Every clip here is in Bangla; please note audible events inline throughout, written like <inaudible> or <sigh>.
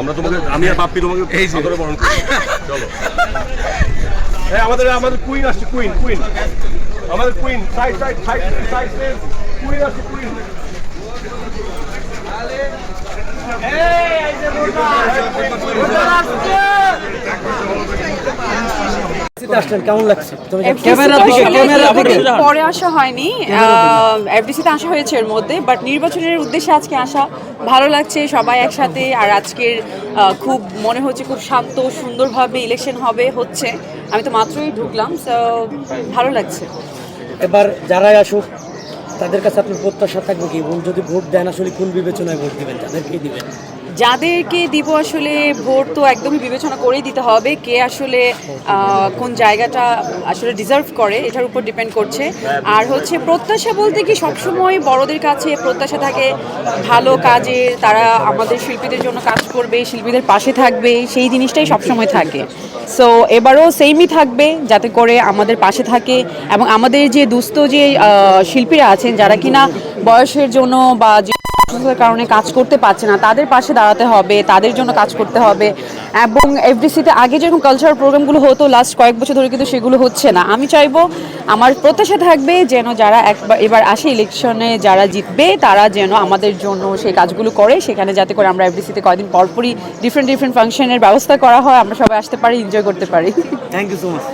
আমরা তোমাকে আমি আর বাপ্পি তোমাকে এই হ্যাঁ আমাদের আমাদের কুইন আসছে কুইন কুইন আমাদের queen side side side side queen আসছে কুইন আসলেন কেমন লাগছে? ক্যামেরা দিকে ক্যামেরা দিকে। পরে আসা হয়নি। এফডিসিতে আসা হয়েছে এর মধ্যে বাট নির্বাচনের উদ্দেশ্যে আজকে আসা ভালো লাগছে সবাই একসাথে। আর আজকের খুব মনে হচ্ছে খুব শান্ত সুন্দরভাবে ইলেকশন হবে হচ্ছে। আমি তো মাত্রই ঢুকলাম সো ভালো লাগছে। এবার যারাই আসুক তাদের কাছে আপনার প্রত্যাশা থাকবে কি? এবং যদি ভোট দেন আসলে কোন বিবেচনায় ভোট দিবেন? তাদেরকেই দিবেন। যাদেরকে দিব আসলে ভোট তো একদমই বিবেচনা করেই দিতে হবে, কে আসলে কোন জায়গাটা আসলে ডিজার্ভ করে, এটার উপর ডিপেন্ড করছে। আর হচ্ছে প্রত্যাশা বলতে কি সবসময় বড়দের কাছে প্রত্যাশা থাকে, ভালো কাজের তারা আমাদের শিল্পীদের জন্য কাজ করবে, শিল্পীদের পাশে থাকবে, সেই জিনিসটাই সবসময় থাকে। সো এবারও সেমই থাকবে, যাতে করে আমাদের পাশে থাকে এবং আমাদের যে দুস্থ যে শিল্পীরা আছেন, যারা কিনা বয়সের জন্য বা যে অসুস্থতার কারণে কাজ করতে পারছে না তাদের পাশে দাঁড়াতে হবে তাদের জন্য কাজ করতে হবে। এবং এফডিসিতে আগে যেরকম কালচারাল প্রোগ্রামগুলো হতো লাস্ট কয়েক বছর ধরে কিন্তু সেগুলো হচ্ছে না। আমি চাইব আমার প্রত্যাশা থাকবে যেন যারা একবার এবার আসে ইলেকশনে যারা জিতবে তারা যেন আমাদের জন্য সেই কাজগুলো করে সেখানে যাতে করে আমরা এফডিসিতে কয়েকদিন পরপরই ডিফারেন্ট ডিফারেন্ট ফাংশনের ব্যবস্থা করা হয় আমরা সবাই আসতে পারি এনজয় করতে পারি। থ্যাংক ইউ সো মাচ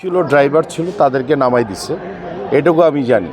ছিল ড্রাইভার ছিল তাদেরকে নামাই দিছে। এটুকু আমি জানি।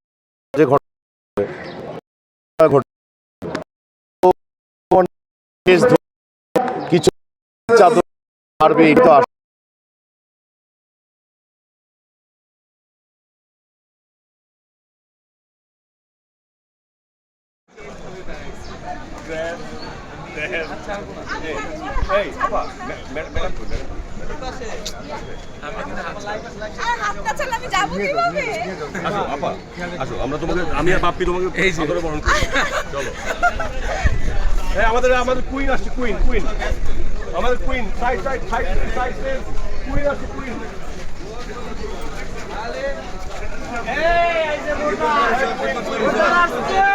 কীভাবে আসো আপা আসো আমরা তোমাকে আমি আর বাপ্পি তোমাকে এই সাদরে বরণ করি <laughs> চলো। হ্যাঁ আমাদের আমাদের কুইন আসছে কুইন কুইন আমাদের queen side side side side queen আসছে কুইন এই যে